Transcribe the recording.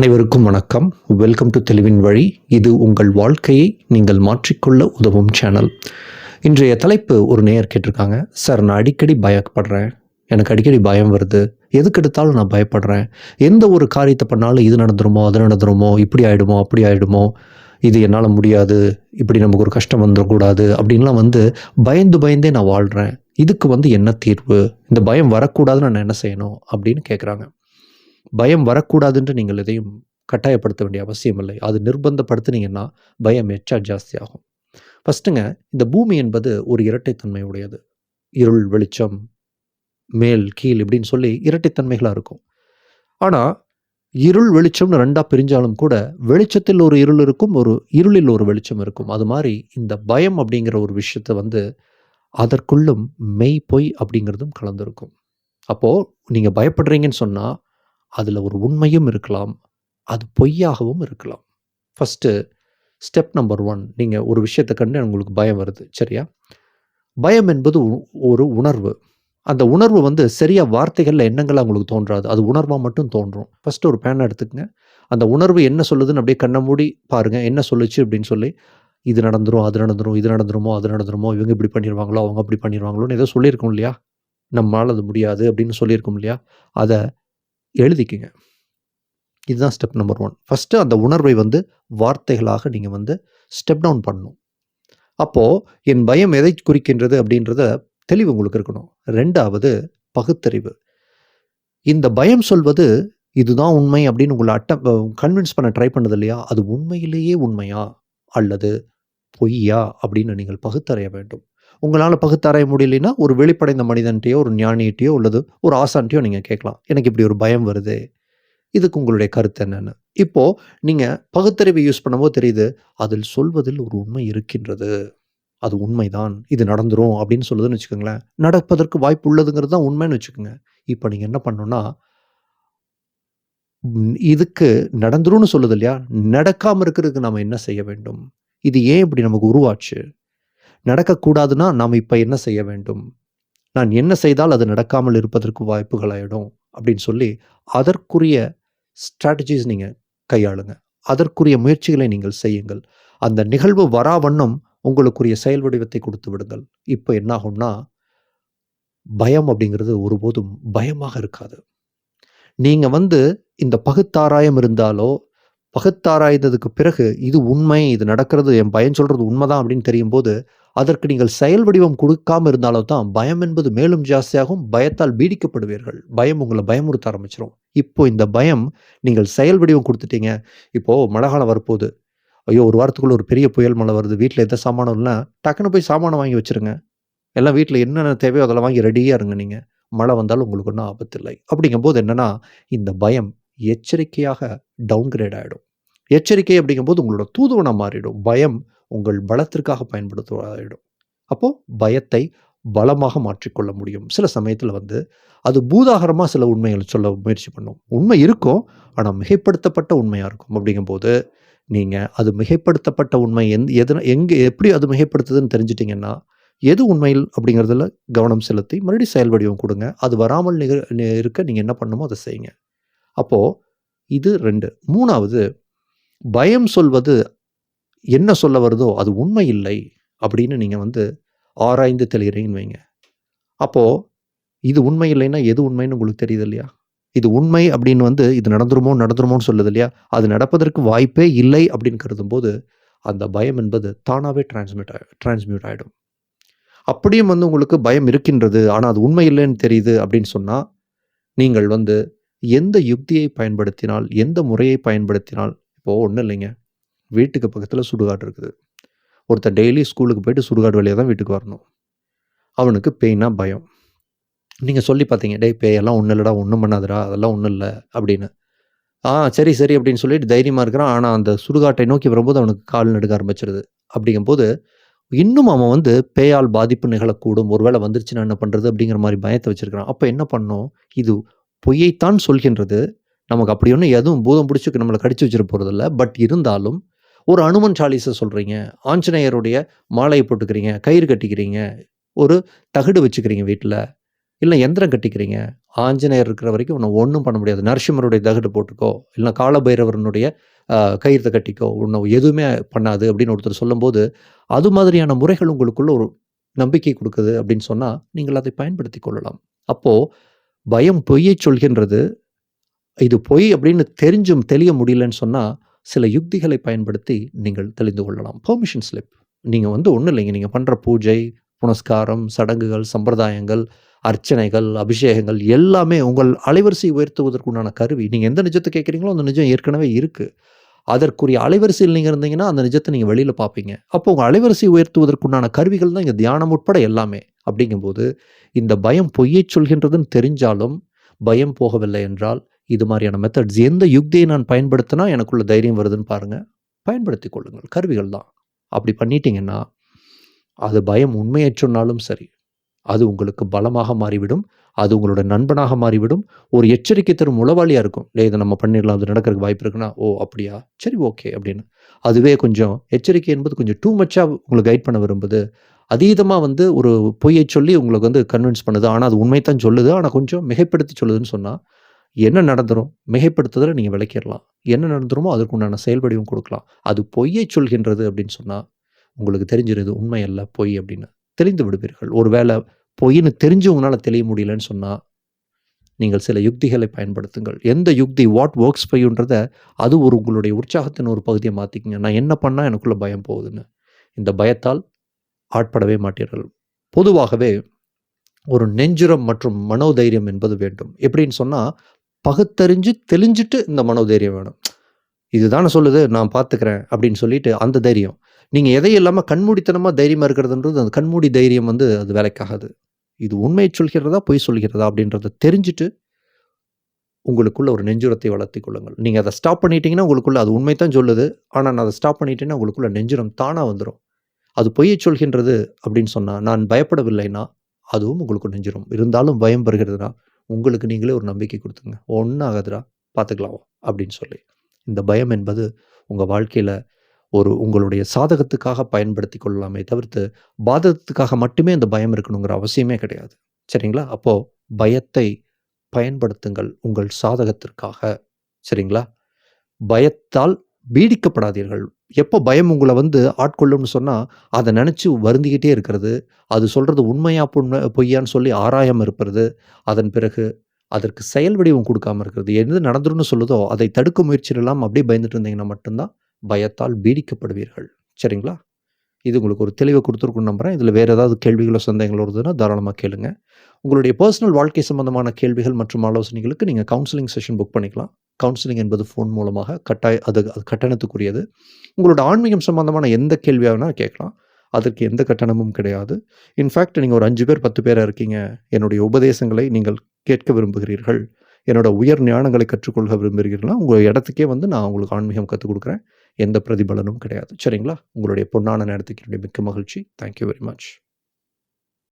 அனைவருக்கும் வணக்கம். Welcome to தெளிவின் வழி இது உங்கள் வாழ்க்கையை நீங்கள் மாற்றிக்கொள்ள உதவும் சேனல் இன்றைய தலைப்பு ஒரு நேயர் கேட்டிருக்காங்க. சார் நான் அடிக்கடி பயப்படுறேன். எனக்கு அடிக்கடி பயம் வருது. எதுக்கு எடுத்தாலும் நான் பயப்படுறேன். எந்த ஒரு காரியத்தை பண்ணாலும் இது நடந்துருமோ அது நடந்துருமோ இப்படி ஆகிடுமோ அப்படி ஆகிடுமோ இது என்னால் முடியாது. இப்படி நமக்கு ஒரு கஷ்டம் வந்துடக்கூடாது. அப்படின்லாம் வந்து பயந்து பயந்தே நான் வாழ்கிறேன் இதுக்கு வந்து என்ன தீர்வு? இந்த பயம் வரக்கூடாதுன்னு நான் என்ன செய்யணும்? அப்படின்னு கேட்குறாங்க பயம் வரக்கூடாதுன்ற நீங்கள் எதையும் கட்டாயப்படுத்த வேண்டிய அவசியம் இல்லை. அது நிர்பந்தப்படுத்தினீங்கன்னா பயம் எச்சா ஜாஸ்தி ஆகும். ஃபஸ்ட்டுங்க இந்த பூமி என்பது ஒரு இரட்டைத்தன்மை உடையது. இருள் வெளிச்சம் மேல் கீழ் இப்படின்னு சொல்லி இரட்டைத்தன்மைகளாக இருக்கும். ஆனால் இருள் வெளிச்சம்னு ரெண்டாக பிரிஞ்சாலும் கூட வெளிச்சத்தில் ஒரு இருள் இருக்கும் ஒரு இருளில் ஒரு வெளிச்சம் இருக்கும். அது மாதிரி இந்த பயம் அப்படிங்கிற ஒரு விஷயத்தை வந்து அதற்குள்ளும் மெய் பொய் அப்படிங்கிறதும் கலந்துருக்கும். அப்போது நீங்கள் பயப்படுறீங்கன்னு சொன்னால் அதில் ஒரு உண்மையும் இருக்கலாம் அது பொய்யாகவும் இருக்கலாம். ஃபஸ்ட்டு ஸ்டெப் நம்பர் ஒன் நீங்கள் ஒரு விஷயத்தை கண்டு உங்களுக்கு பயம் வருது சரியா? பயம் என்பது உ- ஒரு உணர்வு. அந்த உணர்வு வந்து சரியாக வார்த்தைகளில் எண்ணங்களாக உங்களுக்கு தோன்றாது. அது உணர்வாக மட்டும் தோன்றும். ஃபஸ்ட்டு ஒரு பேனை எடுத்துக்கங்க. அந்த உணர்வு என்ன சொல்லுதுன்னு அப்படியே கண்ணை மூடி பாருங்கள் என்ன சொல்லுச்சு அப்படின்னு சொல்லி இது நடந்துரும் அது நடந்துரும் இது நடந்துருமோ அது நடந்துருமோ இவங்க இப்படி பண்ணிடுவாங்களோ அவங்க அப்படி பண்ணிடுவாங்களோன்னு ஏதோ சொல்லியிருக்கோம் இல்லையா? நம்மளால் அது முடியாது அப்படின்னு சொல்லியிருக்கோம் இல்லையா? அதை எழுதிக்குங்க. இதுதான் ஸ்டெப் நம்பர் ஒன் ஃபஸ்ட்டு அந்த உணர்வை வந்து வார்த்தைகளாக நீங்கள் வந்து ஸ்டெப் டவுன் பண்ணணும். அப்போது என் பயம் எதை குறிக்கின்றது அப்படின்றத தெளிவு உங்களுக்கு இருக்கணும். ரெண்டாவது பகுத்தறிவு. இந்த பயம் சொல்வது இதுதான் உண்மை அப்படின்னு உங்களை அட்டம் கன்வின்ஸ் பண்ண ட்ரை பண்ணது இல்லையா? அது உண்மையிலேயே உண்மையா? அல்லது பொய்யா? அப்படின்னு நீங்கள் பகுத்தறிய வேண்டும். உங்களால் பகுத்தறைய முடியலைன்னா ஒரு வெளிப்படைந்த மனிதன்ட்டையோ ஒரு ஞானிகிட்டையோ உள்ளது ஒரு ஆசான்ட்டையோ நீங்கள் கேட்கலாம். எனக்கு இப்படி ஒரு பயம் வருது. இதுக்கு உங்களுடைய கருத்து என்னென்னு. இப்போது நீங்கள் பகுத்தறிவை யூஸ் பண்ணும்போது தெரியுது அதில் சொல்வதில் ஒரு உண்மை இருக்கின்றது. அது உண்மைதான். இது நடந்துரும் அப்படின்னு சொல்லுதுன்னு வச்சுக்கோங்களேன். நடப்பதற்கு வாய்ப்பு உள்ளதுங்கிறது தான் உண்மைன்னு வச்சுக்கோங்க. இப்போ நீங்கள் என்ன பண்ணணும்னா இதுக்கு நடந்துரும்னு சொல்லுது இல்லையா? நடக்காமல் இருக்கிறதுக்கு நம்ம என்ன செய்ய வேண்டும்? இது ஏன் இப்படி நமக்கு உருவாச்சு? நடக்கக்கூடாதுன்னா நாம் இப்போ என்ன செய்ய வேண்டும்? நான் என்ன செய்தால் அது நடக்காமல் இருப்பதற்கு வாய்ப்புகள் ஆகிடும் அப்படின்னு சொல்லி அதற்குரிய ஸ்ட்ராட்டஜிஸ் நீங்கள் கையாளுங்க. அதற்குரிய முயற்சிகளை நீங்கள் செய்யுங்கள். அந்த நிகழ்வு வரா வண்ணம் உங்களுக்குரிய செயல் வடிவத்தை கொடுத்து விடுங்கள். இப்போ என்னாகும்னா பயம் அப்படிங்கிறது ஒருபோதும் பயமாக இருக்காது. நீங்கள் வந்து இந்த பகுத்தாராயம் இருந்தாலோ பகுத்தாராய்ந்ததுக்கு பிறகு இது உண்மை இது நடக்கிறது என் பயம் சொல்கிறது உண்மைதான் அப்படின்னு தெரியும் போது அதற்கு நீங்கள் செயல் வடிவம் கொடுக்காம இருந்தாலும் தான் பயம் என்பது மேலும் ஜாஸ்தியாகும் பயத்தால் பீடிக்கப்படுவீர்கள். பயம் உங்களை பயமுறுத்த ஆரம்பிச்சிடும் இப்போ இந்த பயம் நீங்கள் செயல் வடிவம் கொடுத்துட்டீங்க. இப்போ மழை காலம் வரப்போகுது. ஐயோ ஒரு வாரத்துக்குள்ள ஒரு பெரிய புயல் மழை வருது. வீட்டில் எந்த சாமானம் இல்லைன்னா டக்குன்னு போய் சாமானம் வாங்கி வச்சிருங்க. எல்லாம் வீட்டில் என்னென்ன தேவையோ அதெல்லாம் வாங்கி ரெடியாக இருங்க நீங்கள் மழை வந்தாலும் உங்களுக்கு ஒன்றும் ஆபத்து இல்லை. அப்படிங்கும்போது என்னென்னா இந்த பயம் எச்சரிக்கையாக டவுன்கிரேட் ஆகிடும் எச்சரிக்கை அப்படிங்கும்போது உங்களோட தூதுவனம் மாறிடும். பயம் உங்கள் பலத்திற்காக பயன்படுத்துவதாயிடும். அப்போது பயத்தை பலமாக மாற்றிக்கொள்ள முடியும். சில சமயத்தில் வந்து அது பூதாகரமாக சில உண்மைகள் சொல்ல முயற்சி பண்ணும். உண்மை இருக்கும் ஆனால் மிகைப்படுத்தப்பட்ட உண்மையாக இருக்கும். அப்படிங்கும்போது நீங்கள் அது மிகைப்படுத்தப்பட்ட உண்மை எந்த எதன எங்கே எப்படி அது மிகைப்படுத்துதுன்னு தெரிஞ்சிட்டிங்கன்னா எது உண்மையில் அப்படிங்கிறதுல கவனம் செலுத்தி மறுபடியும் செயல் வடிவம் கொடுங்க. அது வராமல் நிக இருக்க நீங்கள் என்ன பண்ணணுமோ அதை செய்யுங்க. அப்போது இது ரெண்டு. மூணாவது பயம் சொல்வது என்ன சொல்ல வருதோ அது உண்மை இல்லை அப்படின்னு நீங்கள் வந்து ஆராய்ந்து தெளிகிறீங்கன்னு வைங்க. அப்போது இது உண்மை இல்லைன்னா எது உண்மைன்னு உங்களுக்கு தெரியுது இல்லையா? இது உண்மை அப்படின்னு வந்து இது நடந்துருமோ நடந்துருமோன்னு சொல்லுது இல்லையா? அது நடப்பதற்கு வாய்ப்பே இல்லை அப்படின்னு கருதும்போது அந்த பயம் என்பது தானாகவே டிரான்ஸ்மிட் டிரான்ஸ்மியூட் ஆகிடும் அப்படியும் வந்து உங்களுக்கு பயம் இருக்கின்றது ஆனால் அது உண்மை இல்லைன்னு தெரியுது அப்படின்னு சொன்னால் நீங்கள் வந்து எந்த யுக்தியை பயன்படுத்தினால் எந்த முறையை பயன்படுத்தினால் இப்போது ஒன்றும் இல்லைங்க. வீட்டுக்கு பக்கத்தில் சுடுகாடு இருக்குது. ஒருத்தர் டெய்லி ஸ்கூலுக்கு போயிட்டு சுடுகாடு வழியாக தான் வீட்டுக்கு வரணும். அவனுக்கு பேய்னா பயம். நீங்கள் சொல்லி பார்த்தீங்க டே பேயெல்லாம் ஒன்றும் இல்லைடா ஒன்றும் பண்ணாதடா அதெல்லாம் ஒன்றும் இல்லை அப்படின்னு. ஆ சரி சரி அப்படின்னு சொல்லிட்டு தைரியமாக இருக்கிறான். ஆனால் அந்த சுடுகாட்டை நோக்கி வரும்போது அவனுக்கு கால் நடுக்க ஆரம்பிச்சிருது. அப்படிங்கும்போது இன்னும் அவன் வந்து பேயால் பாதிப்பு நிகழக்கூடும். ஒருவேளை வந்துருச்சுன்னா என்ன பண்ணுறது அப்படிங்கிற மாதிரி பயத்தை வச்சுருக்கிறான். அப்போ என்ன பண்ணும்? இது பொய்யைத்தான் சொல்கின்றது. நமக்கு அப்படி ஒன்றும் எதுவும் பூதம் பிடிச்சி நம்மளை கடிச்சு வச்சிட போகிறதில்ல பட் இருந்தாலும் ஒரு அனுமன் சாலிஸை சொல்கிறீங்க ஆஞ்சநேயருடைய மாலையை போட்டுக்கிறீங்க கயிறு கட்டிக்கிறீங்க ஒரு தகடு வச்சுக்கிறீங்க வீட்டில் இல்லை எந்திரம் கட்டிக்கிறீங்க ஆஞ்சநேயர் இருக்கிற வரைக்கும் உன்னை ஒன்றும் பண்ண முடியாது. நரசிம்மருடைய தகடு போட்டுக்கோ, இல்லை காலபைரவரனுடைய கயிறு கட்டிக்கோ, உன்னை எதுவுமே பண்ணாது அப்படின்னு ஒருத்தர் சொல்லும்போது, அது மாதிரியான முறைகள் உங்களுக்குள்ள ஒரு நம்பிக்கை கொடுக்குது அப்படின்னு சொன்னால் நீங்கள் அதை பயன்படுத்திக் கொள்ளலாம். அப்போது பயம் பொய்யை சொல்கின்றது. இது பொய் அப்படின்னு தெரிஞ்சும் தெளிய முடியலன்னு சொன்னால் சில யுக்திகளை பயன்படுத்தி நீங்கள் தெளிந்து கொள்ளலாம். Permission slip. நீங்கள் வந்து ஒன்றும் இல்லைங்க. நீங்கள் பண்ணுற பூஜை, புனஸ்காரம், சடங்குகள், சம்பிரதாயங்கள், அர்ச்சனைகள், அபிஷேகங்கள் எல்லாமே உங்கள் அலைவரிசை உயர்த்துவதற்குண்டான கருவி. நீங்கள் எந்த நிஜத்தை கேட்குறீங்களோ அந்த நிஜம் ஏற்கனவே இருக்குது அதற்குரிய அலைவரிசையில் நீங்கள் இருந்தீங்கன்னா, அந்த நிஜத்தை நீங்கள் வெளியில் பார்ப்பீங்க. அப்போ உங்கள் அலைவரிசை உயர்த்துவதற்குண்டான கருவிகள் தான் இங்கே தியானம் உட்பட எல்லாமே. அப்படிங்கும்போது, இந்த பயம் பொய்யை சொல்கின்றதுன்னு தெரிஞ்சாலும், பயம் போகவில்லை என்றால், இது மாதிரியான மெத்தட்ஸ் எந்த யுக்தியை நான் பயன்படுத்தினா எனக்குள்ள தைரியம் வருதுன்னு பாருங்கள் பயன்படுத்திக் கொள்ளுங்கள். கருவிகள் தான். அப்படி பண்ணிட்டீங்கன்னா, அது பயம் உண்மையை சொன்னாலும் சரி, அது உங்களுக்கு பலமாக மாறிவிடும். அது உங்களோட நண்பனாக மாறிவிடும். ஒரு எச்சரிக்கை தரும் உளவாளியாக இருக்கும். இல்லை இதை நம்ம பண்ணிடலாம். அது நடக்கிறதுக்கு வாய்ப்பு இருக்குன்னா, ஓ! அப்படியா? சரி ஓகே" அப்படின்னு. அதுவே கொஞ்சம் எச்சரிக்கை என்பது கொஞ்சம் டூ மச்சாக உங்களை கைட் பண்ண விரும்புது. அதீதமாக வந்து ஒரு பொய்யை சொல்லி உங்களுக்கு வந்து கன்வின்ஸ் பண்ணுது. ஆனால் அது உண்மை தான் சொல்லுது. ஆனால் கொஞ்சம் மிகைப்படுத்தி சொல்லுதுன்னு சொன்னால் என்ன நடந்துரும்? மிகைப்படுத்துதலை நீங்கள் விளக்கிடலாம் என்ன நடந்துருமோ அதற்கு உண்டான செயல் கொடுக்கலாம் அது பொய்யை சொல்கின்றது அப்படின்னு சொன்னால் உங்களுக்கு தெரிஞ்சிருது உண்மை அல்ல, பொய் அப்படின்னு. தெளிந்து விடுவீர்கள். ஒருவேள பொய்ன்னு தெரிஞ்சவங்களால தெளிய முடியலன்னு சொன்னால் நீங்கள் சில யுக்திகளை பயன்படுத்துங்கள். எந்த யுக்தி வாட் ஒர்க்ஸ் பையுன்றத அது ஒரு உங்களுடைய உற்சாகத்தின் ஒரு பகுதியை மாற்றிக்கிங்க நான் என்ன பண்ணால் எனக்குள்ளே பயம் போகுதுன்னு. இந்த பயத்தால் ஆட்படவே மாட்டீர்கள். பொதுவாகவே ஒரு நெஞ்சுரம் மற்றும் மனோதைரியம் என்பது வேண்டும். எப்படின்னு சொன்னால் பகுத்தறிஞ்சு தெளிஞ்சுட்டு இந்த மனோதைரியம் வேணும். இதுதான சொல்லுது, நான் பார்த்துக்கிறேன் அப்படின்னு சொல்லிட்டு அந்த தைரியம். நீங்கள் எதை இல்லாமல் கண்மூடித்தனமாக தைரியமாக இருக்கிறதுன்றது, அந்த கண்மூடி தைரியம் வந்து அது வேலைக்காகாது. இது உண்மையை சொல்கிறதா, பொய் சொல்கிறதா அப்படின்றத தெரிஞ்சுட்டு உங்களுக்குள்ள ஒரு நெஞ்சுரத்தை வளர்த்தி கொள்ளுங்கள். நீங்கள் அதை ஸ்டாப் பண்ணிட்டீங்கன்னா, உங்களுக்குள்ள அது உண்மை தான் சொல்லுது. ஆனால் நான் அதை ஸ்டாப் பண்ணிட்டேன்னா, உங்களுக்குள்ள நெஞ்சுரம் தானாக வந்துடும் அது பொய்யை சொல்கின்றது அப்படின்னு சொன்னால் நான் பயப்படவில்லைன்னா, அதுவும் உங்களுக்கு நெஞ்சிரும் இருந்தாலும் பயம் வருகிறதுனா, உங்களுக்கு நீங்களே ஒரு நம்பிக்கை கொடுத்துங்க ஒன்றும் ஆகாதுடா, பார்த்துக்கலாம்" அப்படின்னு சொல்லி. இந்த பயம் என்பது உங்கள் வாழ்க்கையில் ஒரு உங்களுடைய சாதகத்துக்காக பயன்படுத்தி கொள்ளலாமே தவிர்த்து, பாதகத்துக்காக மட்டுமே அந்த பயம் இருக்கணுங்கிற அவசியமே கிடையாது. சரிங்களா? அப்போது பயத்தை பயன்படுத்துங்கள் உங்கள் சாதகத்திற்காக. சரிங்களா? பயத்தால் பீடிக்கப்படாதீர்கள். எப்போ பயம் உங்களை வந்து ஆட்கொள்ளும்னு சொன்னால் அதை நினச்சி வருந்திக்கிட்டே இருக்கிறது. அது சொல்கிறது உண்மையா பொண்ணு பொய்யான்னு சொல்லி ஆராயம் இருப்பது. அதன் பிறகு அதற்கு செயல் வடிவம் கொடுக்காமல் இருக்கிறது. எது நடந்துரும்னு சொல்லுதோ, அதை தடுக்க முயற்சியிடலாம் அப்படியே பயந்துட்டு இருந்தீங்கன்னா மட்டும்தான் பயத்தால் பீடிக்கப்படுவீர்கள். சரிங்களா? இது உங்களுக்கு ஒரு தெளிவை கொடுத்துருக்குன்னு நம்புகிறேன் இதில் வேறு ஏதாவது கேள்விகளோ, சந்தேகங்களோ இருந்ததுன்னா தாராளமாக கேளுங்க. உங்களுடைய பர்சனல் வாழ்க்கை சம்பந்தமான கேள்விகள் மற்றும் ஆலோசனைகளுக்கு நீங்கள் கவுன்சிலிங் செஷன் புக் பண்ணிக்கலாம். கவுன்சிலிங் என்பது ஃபோன் மூலமாக கட்டாய அது அது கட்டணத்துக்குரியது. உங்களோட ஆன்மீகம் சம்பந்தமான எந்த கேள்வியாக வேணால் கேட்கலாம். அதற்கு எந்த கட்டணமும் கிடையாது. இன்ஃபேக்ட் நீங்கள் ஒரு அஞ்சு பேர், பத்து பேராக இருக்கீங்க. என்னுடைய உபதேசங்களை நீங்கள் கேட்க விரும்புகிறீர்கள். என்னோட உயர் ஞானங்களை கற்றுக்கொள்ள விரும்புகிறீர்கள்னா, உங்கள் இடத்துக்கே வந்து நான் உங்களுக்கு ஆன்மீகம் கற்றுக் கொடுக்குறேன் எந்த பிரதிபலனும் கிடையாது. சரிங்களா? உங்களுடைய பொன்னான நேரத்துக்கு என்னுடைய மிக்க மகிழ்ச்சி. Thank you very much.